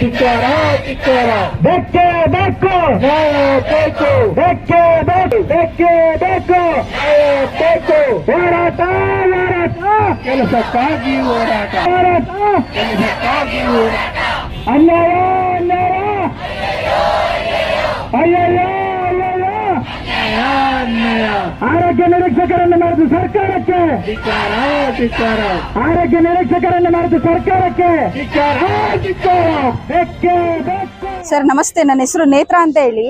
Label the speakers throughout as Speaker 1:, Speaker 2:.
Speaker 1: ಧಿಕ್ಕಾರ ಧಿಕ್ಕಾರ
Speaker 2: ಬೆಕ್ಕೆ ಬೆಕ್ಕು
Speaker 1: ನ್ಯಾಯ ಬೇಕು
Speaker 2: ಬೆಕ್ಕೆ ಬೇಕು ಬೆಕ್ಕೆ ಬೇಕು
Speaker 1: ನ್ಯಾಯ ಬೇಕು
Speaker 2: ಹೋರಾಟ ಹೋರಾಟ
Speaker 1: ಕೆಲಸಕ್ಕಾಗಿ ಹೋರಾಟ
Speaker 2: ಹೋರಾಟ
Speaker 1: ಕೆಲಸಕ್ಕಾಗಿ ಹೋರಾಟ
Speaker 2: ಅನ್ಯಾಯ ಆರೋಗ್ಯ ನಿರೀಕ್ಷಕರನ್ನು ಮಾಡಿದ ಸರ್ಕಾರಕ್ಕೆ. ಆರೋಗ್ಯ ನಿರೀಕ್ಷಕರನ್ನು ಮಾಡಿದ ಸರ್ಕಾರಕ್ಕೆ.
Speaker 3: ಸರ್ ನಮಸ್ತೆ. ನನ್ನ ಹೆಸರು ನೇತ್ರ ಅಂತ ಹೇಳಿ.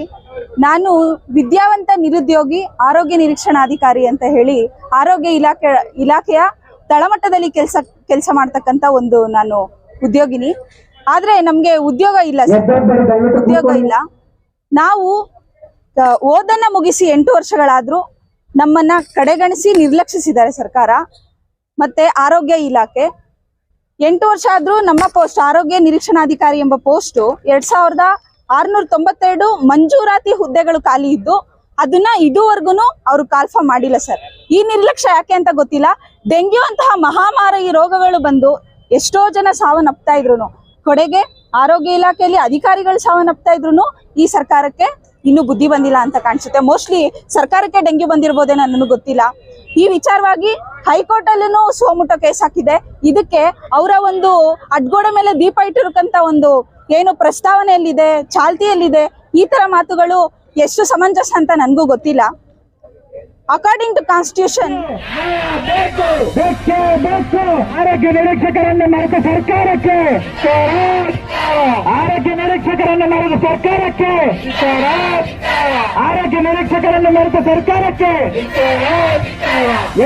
Speaker 3: ನಾನು ವಿದ್ಯಾವಂತ ನಿರುದ್ಯೋಗಿ ಆರೋಗ್ಯ ನಿರೀಕ್ಷಣಾಧಿಕಾರಿ ಅಂತ ಹೇಳಿ ಆರೋಗ್ಯ ಇಲಾಖೆ ಇಲಾಖೆಯ ತಳಮಟ್ಟದಲ್ಲಿ ಕೆಲಸ ಕೆಲಸ ಮಾಡ್ತಕ್ಕಂತ ಒಂದು ನಾನು ಉದ್ಯೋಗಿನಿ. ಆದ್ರೆ ನಮ್ಗೆ ಉದ್ಯೋಗ ಇಲ್ಲ ಸರ್. ಉದ್ಯೋಗ ಇಲ್ಲ. ನಾವು ಓದನ್ನ ಮುಗಿಸಿ ಎಂಟು ವರ್ಷಗಳಾದ್ರೂ ನಮ್ಮನ್ನ ಕಡೆಗಣಿಸಿ ನಿರ್ಲಕ್ಷಿಸಿದ್ದಾರೆ ಸರ್ಕಾರ. ಮತ್ತೆ ಆರೋಗ್ಯ ಇಲಾಖೆ. ಎಂಟು ವರ್ಷ ಆದ್ರೂ ನಮ್ಮ ಪೋಸ್ಟ್, ಆರೋಗ್ಯ ನಿರೀಕ್ಷಣಾಧಿಕಾರಿ ಎಂಬ ಪೋಸ್ಟ್ ಎರಡ್ ಸಾವಿರದ ಆರ್ನೂರ ತೊಂಬತ್ತೆರಡು ಮಂಜೂರಾತಿ ಹುದ್ದೆಗಳು ಖಾಲಿ ಇದ್ದು, ಅದನ್ನ ಇದುವರೆಗೂ ಅವರು ಕಾಲ್ಫ ಮಾಡಿಲ್ಲ ಸರ್. ಈ ನಿರ್ಲಕ್ಷ್ಯ ಯಾಕೆ ಅಂತ ಗೊತ್ತಿಲ್ಲ. ಡೆಂಗ್ಯೂ ಅಂತಹ ಮಹಾಮಾರಿ ರೋಗಗಳು ಬಂದು ಎಷ್ಟೋ ಜನ ಸಾವನ್ನಪ್ತಾ ಇದ್ರು ಕೊಡೆಗೆ ಆರೋಗ್ಯ ಇಲಾಖೆಯಲ್ಲಿ ಅಧಿಕಾರಿಗಳು ಸಾವನ್ನಪ್ತಾ ಇದ್ರು ಈ ಸರ್ಕಾರಕ್ಕೆ ಇನ್ನೂ ಬುದ್ಧಿ ಬಂದಿಲ್ಲ ಅಂತ ಕಾಣಿಸುತ್ತೆ. ಮೋಸ್ಟ್ಲಿ ಸರ್ಕಾರಕ್ಕೆ ಡೆಂಗ್ಯೂ ಬಂದಿರ್ಬೋದೇನೋ ನನಗೆ ಗೊತ್ತಿಲ್ಲ. ಈ ವಿಚಾರವಾಗಿ ಹೈಕೋರ್ಟ್ ಅಲ್ಲೂ ಸೋಮುಟ ಕೇಸ್ ಹಾಕಿದೆ. ಇದಕ್ಕೆ ಅವರ ಒಂದು ಅಡ್ಗೋಡೆ ಮೇಲೆ ದೀಪ ಇಟ್ಟಿರಕ್ಕಂತ ಒಂದು ಏನು ಪ್ರಸ್ತಾವನೆಯಲ್ಲಿದೆ, ಚಾಲ್ತಿಯಲ್ಲಿದೆ, ಈ ತರ ಮಾತುಗಳು ಎಷ್ಟು ಸಮಂಜಸ ಅಂತ ನನಗೂ ಗೊತ್ತಿಲ್ಲ. ಅಕಾರ್ಡಿಂಗ್ ಟು ಕಾನ್ಸ್ಟಿಟ್ಯೂಷನ್
Speaker 2: ಆರೋಗ್ಯ ನಿರೀಕ್ಷಕರನ್ನು ಮರೆತ ಸರ್ಕಾರಕ್ಕೆ. ಆರೋಗ್ಯ ನಿರೀಕ್ಷಕರನ್ನು ಮರೆದ ಸರ್ಕಾರಕ್ಕೆ. ಆರೋಗ್ಯ ನಿರೀಕ್ಷಕರನ್ನು ಮರೆತ ಸರ್ಕಾರಕ್ಕೆ.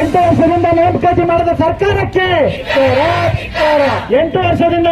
Speaker 2: ಎಂಟು ವರ್ಷದಿಂದ ನೇಮಕಾತಿ ಮಾಡಿದ ಸರ್ಕಾರಕ್ಕೆ. ಎಂಟು ವರ್ಷದಿಂದ